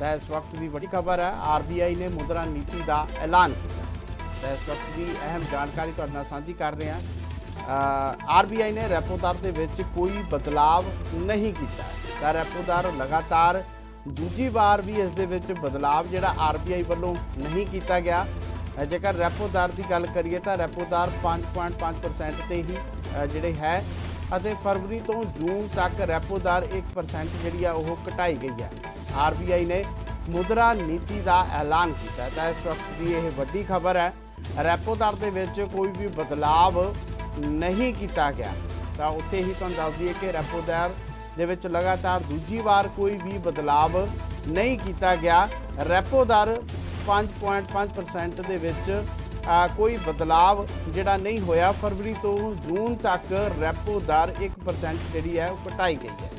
ਤਾਂ ਇਸ ਵਕਤ ਦੀ ਵੱਡੀ ਖਬਰ ਹੈ ਆਰਬੀਆਈ ਨੇ ਮੁਦਰਾ ਨੀਤੀ ਦਾ ਐਲਾਨ ਕੀਤਾ। ਤਾਂ ਇਸ ਵਕਤ ਦੀ ਅਹਿਮ ਜਾਣਕਾਰੀ ਤੁਹਾਡੇ ਨਾਲ ਸਾਂਝੀ ਕਰ ਰਹੇ ਹਾਂ। ਆਰਬੀਆਈ ਨੇ ਰੈਪੋ ਦਰ ਦੇ ਵਿੱਚ ਕੋਈ ਬਦਲਾਵ ਨਹੀਂ ਕੀਤਾ। ਤਾਂ ਰੈਪੋ ਦਰ ਲਗਾਤਾਰ ਦੂਜੀ ਵਾਰ ਵੀ ਇਸ ਦੇ ਵਿੱਚ ਬਦਲਾਵ ਜਿਹੜਾ ਆਰਬੀਆਈ ਵੱਲੋਂ ਨਹੀਂ ਕੀਤਾ ਗਿਆ। ਜੇਕਰ ਰੈਪੋ ਦਰ ਦੀ ਗੱਲ ਕਰੀਏ ਤਾਂ ਰੈਪੋ ਦਰ 5.5% ਤੇ ਹੀ ਜਿਹੜੇ ਹੈ। ਅਤੇ ਫਰਵਰੀ ਤੋਂ ਜੂਨ ਤੱਕ ਰੈਪੋ ਦਰ 1% ਜਿਹੜੀ ਆ ਉਹ ਘਟਾਈ ਗਈ ਹੈ। ਆਰਬੀਆਈ ਨੇ ਮੁਦਰਾ ਨੀਤੀ ਦਾ ਐਲਾਨ ਕੀਤਾ ਤਾਂ ਇਸ ਵਕਤ ਦੀ ਇਹ ਵੱਡੀ ਖਬਰ ਹੈ, ਰੈਪੋ ਦਰ ਦੇ ਵਿੱਚ ਕੋਈ ਵੀ ਬਦਲਾਵ ਨਹੀਂ ਕੀਤਾ ਗਿਆ। ਤਾਂ ਉੱਥੇ ਹੀ ਤੁਹਾਨੂੰ ਦੱਸ ਦਈਏ ਕਿ ਰੈਪੋ ਦਰ ਦੇ ਵਿੱਚ ਲਗਾਤਾਰ ਦੂਜੀ ਵਾਰ ਕੋਈ ਵੀ ਬਦਲਾਵ ਨਹੀਂ ਕੀਤਾ ਗਿਆ। ਰੈਪੋ ਦਰ 5.5% ਦੇ ਵਿੱਚ ਕੋਈ ਬਦਲਾਵ ਜਿਹੜਾ ਨਹੀਂ ਹੋਇਆ। ਫਰਵਰੀ ਤੋਂ ਜੂਨ ਤੱਕ ਰੈਪੋ ਦਰ 1% ਜਿਹੜੀ ਹੈ ਉਹ ਘਟਾਈ ਗਈ ਹੈ।